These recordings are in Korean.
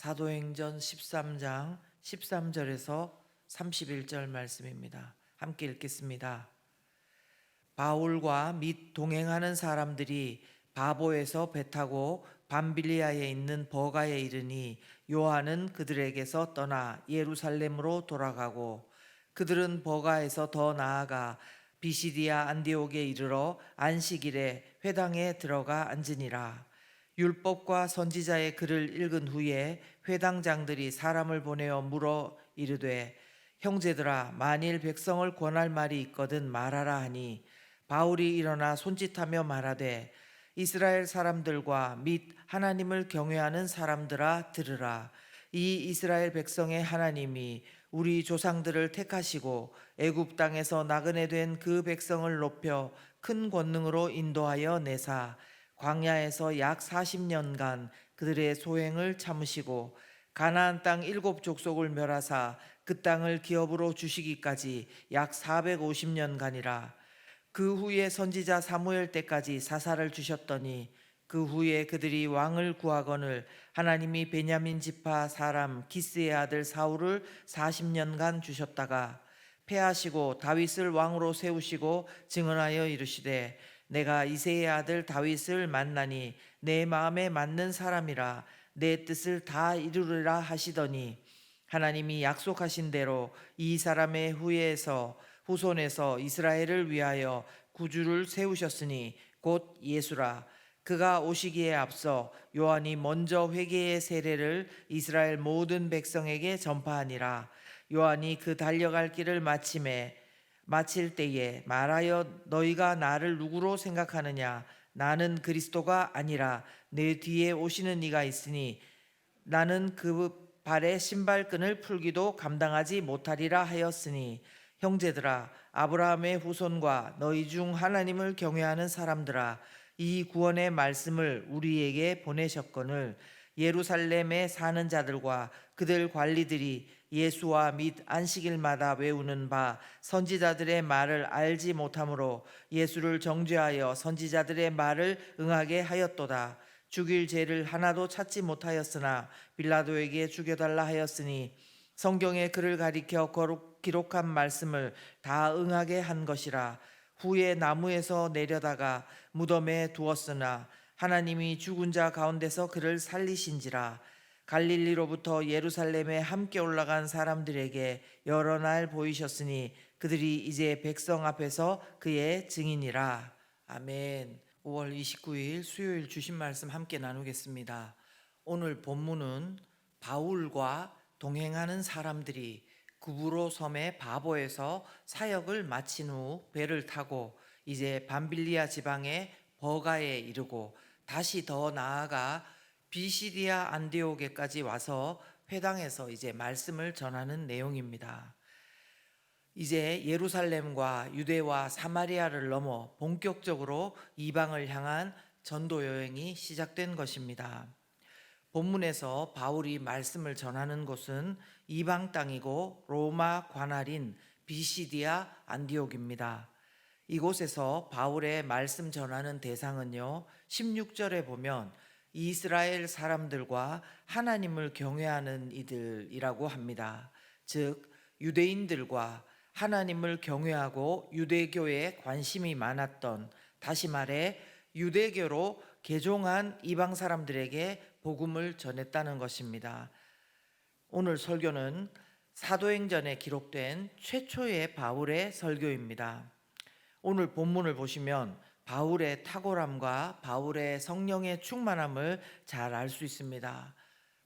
사도행전 13장 13절에서 31절 말씀입니다. 함께 읽겠습니다. 바울과 및 동행하는 사람들이 바보에서 배 타고 밤빌리아에 있는 버가에 이르니 요한은 그들에게서 떠나 예루살렘으로 돌아가고 그들은 버가에서 더 나아가 비시디아 안디옥에 이르러 안식일에 회당에 들어가 앉으니라 율법과 선지자의 글을 읽은 후에 회당장들이 사람을 보내어 물어 이르되 형제들아 만일 백성을 권할 말이 있거든 말하라 하니 바울이 일어나 손짓하며 말하되 이스라엘 사람들과 및 하나님을 경외하는 사람들아 들으라. 이 이스라엘 백성의 하나님이 우리 조상들을 택하시고 애굽 땅에서 나그네 된 그 백성을 높여 큰 권능으로 인도하여 내사 광야에서 약 40년간 그들의 소행을 참으시고 가나안 땅 일곱 족속을 멸하사 그 땅을 기업으로 주시기까지 약 450년간이라 그 후에 선지자 사무엘 때까지 사사를 주셨더니 그 후에 그들이 왕을 구하거늘 하나님이 베냐민 지파 사람 기스의 아들 사울을 40년간 주셨다가 패하시고 다윗을 왕으로 세우시고 증언하여 이르시되 내가 이세의 아들 다윗을 만나니 내 마음에 맞는 사람이라 내 뜻을 다 이루리라 하시더니 하나님이 약속하신 대로 이 사람의 후예에서 후손에서 이스라엘을 위하여 구주를 세우셨으니 곧 예수라. 그가 오시기에 앞서 요한이 먼저 회개의 세례를 이스라엘 모든 백성에게 전파하니라. 요한이 그 달려갈 길을 마침에 마칠 때에 말하여 너희가 나를 누구로 생각하느냐? 나는 그리스도가 아니라 내 뒤에 오시는 이가 있으니 나는 그 발의 신발끈을 풀기도 감당하지 못하리라 하였으니 형제들아 아브라함의 후손과 너희 중 하나님을 경외하는 사람들아 이 구원의 말씀을 우리에게 보내셨거늘 예루살렘에 사는 자들과 그들 관리들이 예수와 및 안식일마다 외우는 바 선지자들의 말을 알지 못하므로 예수를 정죄하여 선지자들의 말을 응하게 하였도다. 죽일 죄를 하나도 찾지 못하였으나 빌라도에게 죽여달라 하였으니 성경에 그를 가리켜 거룩 기록한 말씀을 다 응하게 한 것이라 후에 나무에서 내려다가 무덤에 두었으나 하나님이 죽은 자 가운데서 그를 살리신지라 갈릴리로부터 예루살렘에 함께 올라간 사람들에게 여러 날 보이셨으니 그들이 이제 백성 앞에서 그의 증인이라 아멘. 5월 29일 수요일 주신 말씀 함께 나누겠습니다. 오늘 본문은 바울과 동행하는 사람들이 구브로 섬의 바보에서 사역을 마친 후 배를 타고 이제 밤빌리아 지방의 버가에 이르고 다시 더 나아가 비시디아 안디오게까지 와서 회당에서 이제 말씀을 전하는 내용입니다. 이제 예루살렘과 유대와 사마리아를 넘어 본격적으로 이방을 향한 전도 여행이 시작된 것입니다. 본문에서 바울이 말씀을 전하는 곳은 이방 땅이고 로마 관할인 비시디아 안디옥입니다. 이곳에서 바울의 말씀 전하는 대상은요, 16절에 보면 이스라엘 사람들과 하나님을 경외하는 이들이라고 합니다. 즉, 유대인들과 하나님을 경외하고 유대교에 관심이 많았던, 다시 말해, 유대교로 개종한 이방 사람들에게 복음을 전했다는 것입니다. 오늘 설교는 사도행전에 기록된 최초의 바울의 설교입니다. 오늘 본문을 보시면 바울의 탁월함과 바울의 성령의 충만함을 잘 알 수 있습니다.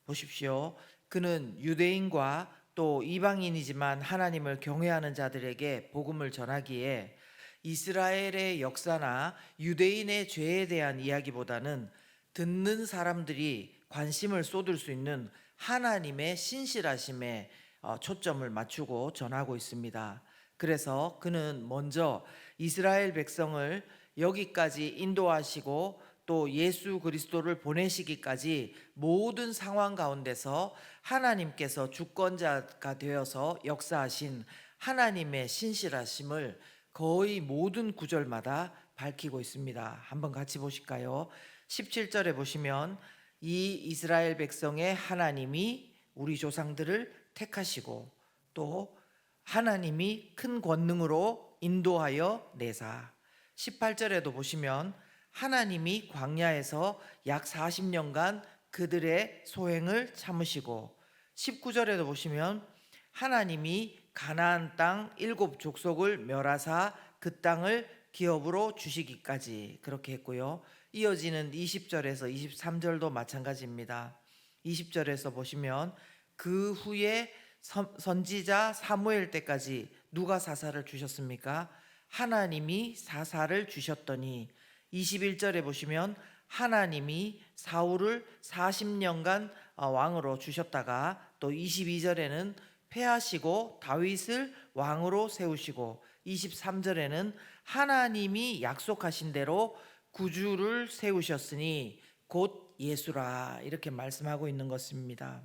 보십시오. 그는 유대인과 또 이방인이지만 하나님을 경외하는 자들에게 복음을 전하기에 이스라엘의 역사나 유대인의 죄에 대한 이야기보다는 듣는 사람들이 관심을 쏟을 수 있는 하나님의 신실하심에 어, 초점을 맞추고 전하고 있습니다. 그래서 그는 먼저 이스라엘 백성을 여기까지 인도하시고 또 예수 그리스도를 보내시기까지 모든 상황 가운데서 하나님께서 주권자가 되어서 역사하신 하나님의 신실하심을 거의 모든 구절마다 밝히고 있습니다. 한번 같이 보실까요? 17절에 보시면 이 이스라엘 백성의 하나님이 우리 조상들을 택하시고 또 하나님이 큰 권능으로 인도하여 내사 18절에도 보시면 하나님이 광야에서 약 40년간 그들의 소행을 참으시고 19절에도 보시면 하나님이 가나안 땅 일곱 족속을 멸하사 그 땅을 기업으로 주시기까지 그렇게 했고요. 이어지는 20절에서 23절도 마찬가지입니다. 20절에서 보시면 그 후에 선- 선지자 사무엘 때까지 누가 사사를 주셨습니까? 하나님이 사사를 주셨더니 21절에 보시면 하나님이 사울을 40년간 어, 왕으로 주셨다가 또 22절에는 패하시고 다윗을 왕으로 세우시고 23절에는 하나님이 약속하신 대로 구주를 세우셨으니 곧 예수라 이렇게 말씀하고 있는 것입니다.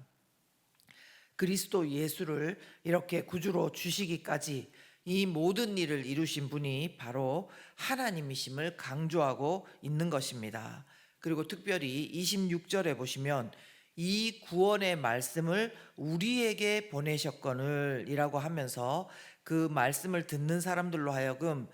그리스도 예수를 이렇게 구주로 주시기까지 이 모든 일을 이루신 분이 바로 하나님이심을 강조하고 있는 것입니다. 그리고 특별히 26절에 보시면 이 구원의 말씀을 우리에게 보내셨거늘이라고 하면서 그 말씀을 듣는 사람들로 하여금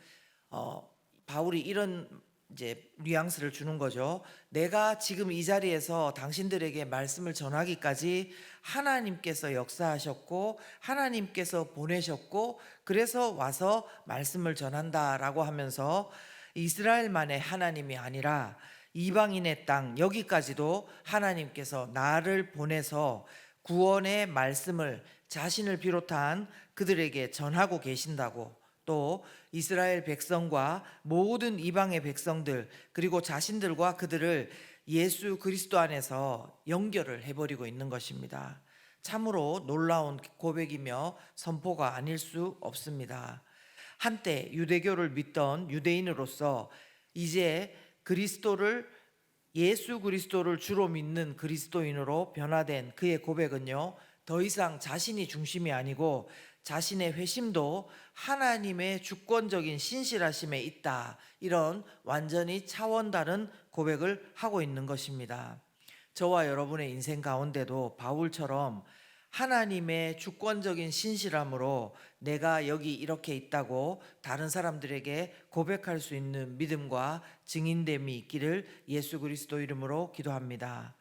어, 바울이 이런 이제 뉘앙스를 주는 거죠. 내가 지금 이 자리에서 당신들에게 말씀을 전하기까지 하나님께서 역사하셨고 하나님께서 보내셨고 그래서 와서 말씀을 전한다라고 하면서 이스라엘만의 하나님이 아니라 이방인의 땅 여기까지도 하나님께서 나를 보내서 구원의 말씀을 자신을 비롯한 그들에게 전하고 계신다고 또 이스라엘 백성과 모든 이방의 백성들 그리고 자신들과 그들을 예수 그리스도 안에서 연결을 해버리고 있는 것입니다. 참으로 놀라운 고백이며 선포가 아닐 수 없습니다. 한때 유대교를 믿던 유대인으로서 이제 그리스도를 예수 그리스도를 주로 믿는 그리스도인으로 변화된 그의 고백은요, 더 이상 자신이 중심이 아니고 자신의 회심도 하나님의 주권적인 신실하심에 있다. 이런 완전히 차원 다른 고백을 하고 있는 것입니다. 저와 여러분의 인생 가운데도 바울처럼 하나님의 주권적인 신실함으로 내가 여기 이렇게 있다고 다른 사람들에게 고백할 수 있는 믿음과 증인됨이 있기를 예수 그리스도 이름으로 기도합니다.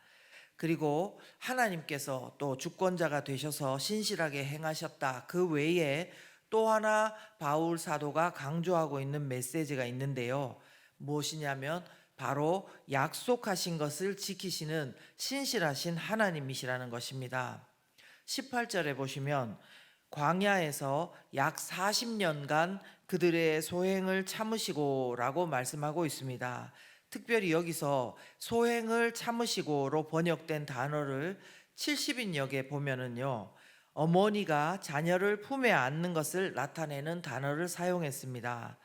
그리고 하나님께서 또 주권자가 되셔서 신실하게 행하셨다. 그 외에 또 하나 바울 사도가 강조하고 있는 메시지가 있는데요. 무엇이냐면 바로 약속하신 것을 지키시는 신실하신 하나님이시라는 것입니다. 18절에 보시면 광야에서 약 40년간 그들의 소행을 참으시고라고 말씀하고 있습니다. 특별히 여기서 소행을 참으시고로 번역된 단어를 70인역에 보면은요. 어머니가 자녀를 품에 안는 것을 나타내는 단어를 사용했습니다.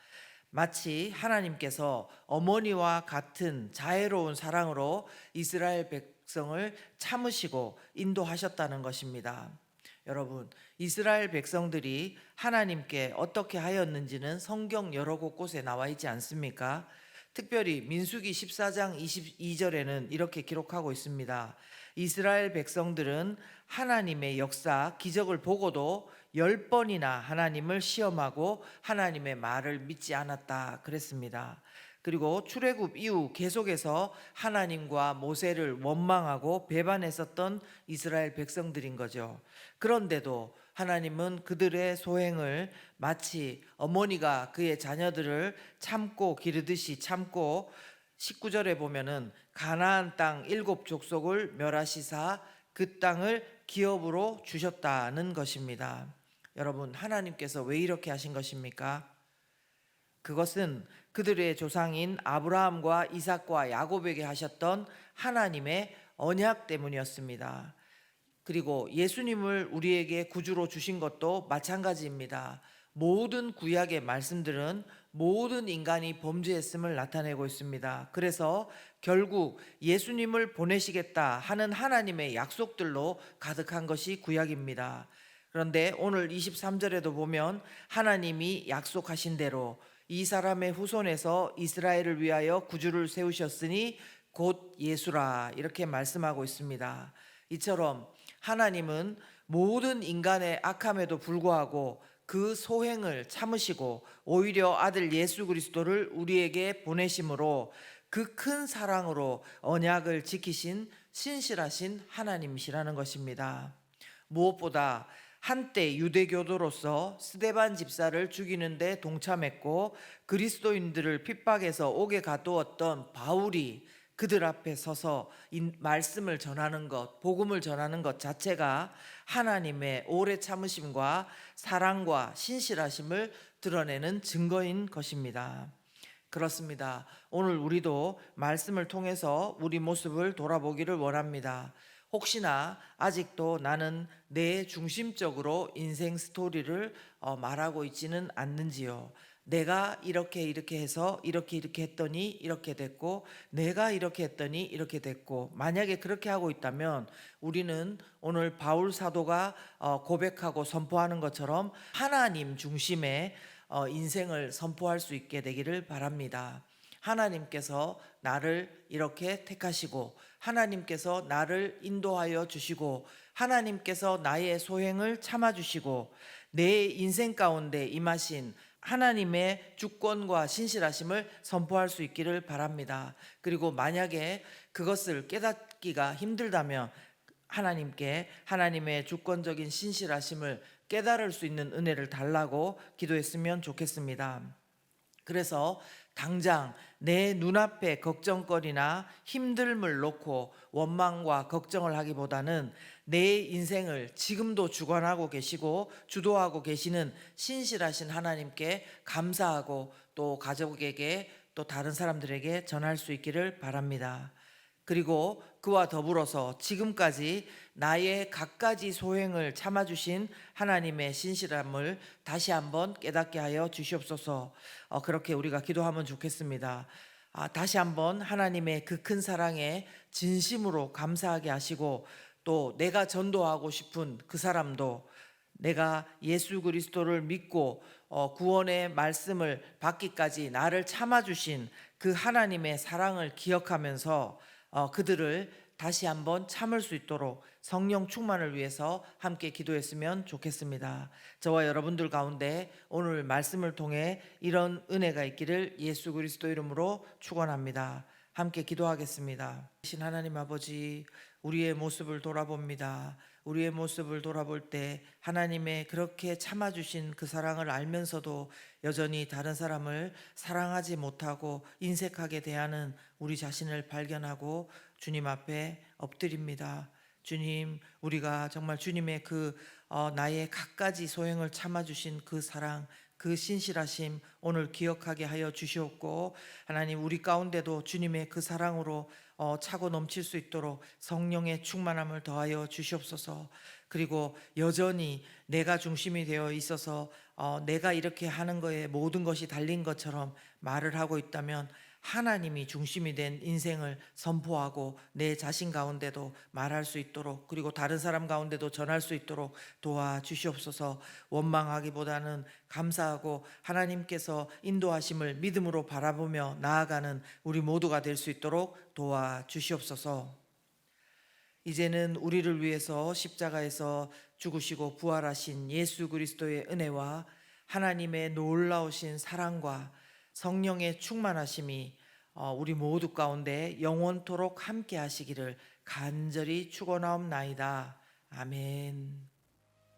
마치 하나님께서 어머니와 같은 자애로운 사랑으로 이스라엘 백성을 참으시고 인도하셨다는 것입니다. 여러분, 이스라엘 백성들이 하나님께 어떻게 하였는지는 성경 여러 곳곳에 나와 있지 않습니까? 특별히 민수기 14장 22절에는 이렇게 기록하고 있습니다. 이스라엘 백성들은 하나님의 역사, 기적을 보고도 열 번이나 하나님을 시험하고 하나님의 말을 믿지 않았다 그랬습니다. 그리고 출애굽 이후 계속해서 하나님과 모세를 원망하고 배반했었던 이스라엘 백성들인 거죠. 그런데도 하나님은 그들의 소행을 마치 어머니가 그의 자녀들을 참고 기르듯이 참고 19절에 보면은 가나안 땅 일곱 족속을 멸하시사 그 땅을 기업으로 주셨다는 것입니다. 여러분, 하나님께서 왜 이렇게 하신 것입니까? 그것은 그들의 조상인 아브라함과 이삭과 야곱에게 하셨던 하나님의 언약 때문이었습니다. 그리고 예수님을 우리에게 구주로 주신 것도 마찬가지입니다. 모든 구약의 말씀들은 모든 인간이 범죄했음을 나타내고 있습니다. 그래서 결국 예수님을 보내시겠다 하는 하나님의 약속들로 가득한 것이 구약입니다. 그런데 오늘 23절에도 보면 하나님이 약속하신 대로 이 사람의 후손에서 이스라엘을 위하여 구주를 세우셨으니 곧 예수라 이렇게 말씀하고 있습니다. 이처럼 하나님은 모든 인간의 악함에도 불구하고 그 소행을 참으시고 오히려 아들 예수 그리스도를 우리에게 보내심으로 그 큰 사랑으로 언약을 지키신 신실하신 하나님이시라는 것입니다. 무엇보다 한때 유대교도로서 스데반 집사를 죽이는데 동참했고 그리스도인들을 핍박해서 옥에 가두었던 바울이 그들 앞에 서서 이 말씀을 전하는 것, 복음을 전하는 것 자체가 하나님의 오래 참으심과 사랑과 신실하심을 드러내는 증거인 것입니다. 그렇습니다. 오늘 우리도 말씀을 통해서 우리 모습을 돌아보기를 원합니다. 혹시나 아직도 나는 내 중심적으로 인생 스토리를 어, 말하고 있지는 않는지요. 내가 이렇게 이렇게 해서 이렇게 이렇게 했더니 이렇게 됐고 내가 이렇게 했더니 이렇게 됐고 만약에 그렇게 하고 있다면 우리는 오늘 바울 사도가 어, 고백하고 선포하는 것처럼 하나님 중심의 어, 인생을 선포할 수 있게 되기를 바랍니다. 하나님께서 나를 이렇게 택하시고 하나님께서 나를 인도하여 주시고 하나님께서 나의 소행을 참아 주시고 내 인생 가운데 임하신 하나님의 주권과 신실하심을 선포할 수 있기를 바랍니다. 그리고 만약에 그것을 깨닫기가 힘들다면 하나님께 하나님의 주권적인 신실하심을 깨달을 수 있는 은혜를 달라고 기도했으면 좋겠습니다. 그래서 당장 내 눈앞에 걱정거리나 힘듦을 놓고 원망과 걱정을 하기보다는 내 인생을 지금도 주관하고 계시고 주도하고 계시는 신실하신 하나님께 감사하고 또 가족에게 또 다른 사람들에게 전할 수 있기를 바랍니다. 그리고 그와 더불어서 지금까지 나의 갖가지 소행을 참아주신 하나님의 신실함을 다시 한번 깨닫게 하여 주시옵소서. 어, 그렇게 우리가 기도하면 좋겠습니다. 아, 다시 한번 하나님의 그 큰 사랑에 진심으로 감사하게 하시고 또 내가 전도하고 싶은 그 사람도 내가 예수 그리스도를 믿고 어, 구원의 말씀을 받기까지 나를 참아주신 그 하나님의 사랑을 기억하면서 어, 그들을 다시 한번 참을 수 있도록 성령 충만을 위해서 함께 기도했으면 좋겠습니다. 저와 여러분들 가운데 오늘 말씀을 통해 이런 은혜가 있기를 예수 그리스도 이름으로 축원합니다. 함께 기도하겠습니다. 신 하나님 아버지 우리의 모습을 돌아봅니다. 우리의 모습을 돌아볼 때 하나님의 그렇게 참아주신 그 사랑을 알면서도 여전히 다른 사람을 사랑하지 못하고 인색하게 대하는 우리 자신을 발견하고 주님 앞에 엎드립니다. 주님, 우리가 정말 주님의 그 어, 나의 갖가지 소행을 참아주신 그 사랑, 그 신실하심 오늘 기억하게 하여 주시옵고 하나님 우리 가운데도 주님의 그 사랑으로 어, 차고 넘칠 수 있도록 성령의 충만함을 더하여 주시옵소서. 그리고 여전히 내가 중심이 되어 있어서 어, 내가 이렇게 하는 거에 모든 것이 달린 것처럼 말을 하고 있다면 하나님이 중심이 된 인생을 선포하고 내 자신 가운데도 말할 수 있도록 그리고 다른 사람 가운데도 전할 수 있도록 도와 주시옵소서. 원망하기보다는 감사하고 하나님께서 인도하심을 믿음으로 바라보며 나아가는 우리 모두가 될 수 있도록 도와 주시옵소서. 이제는 우리를 위해서 십자가에서 죽으시고 부활하신 예수 그리스도의 은혜와 하나님의 놀라우신 사랑과 성령의 충만하심이 어, 우리 모두 가운데 영원토록 함께 하시기를 간절히 축원하옵나이다. 아멘.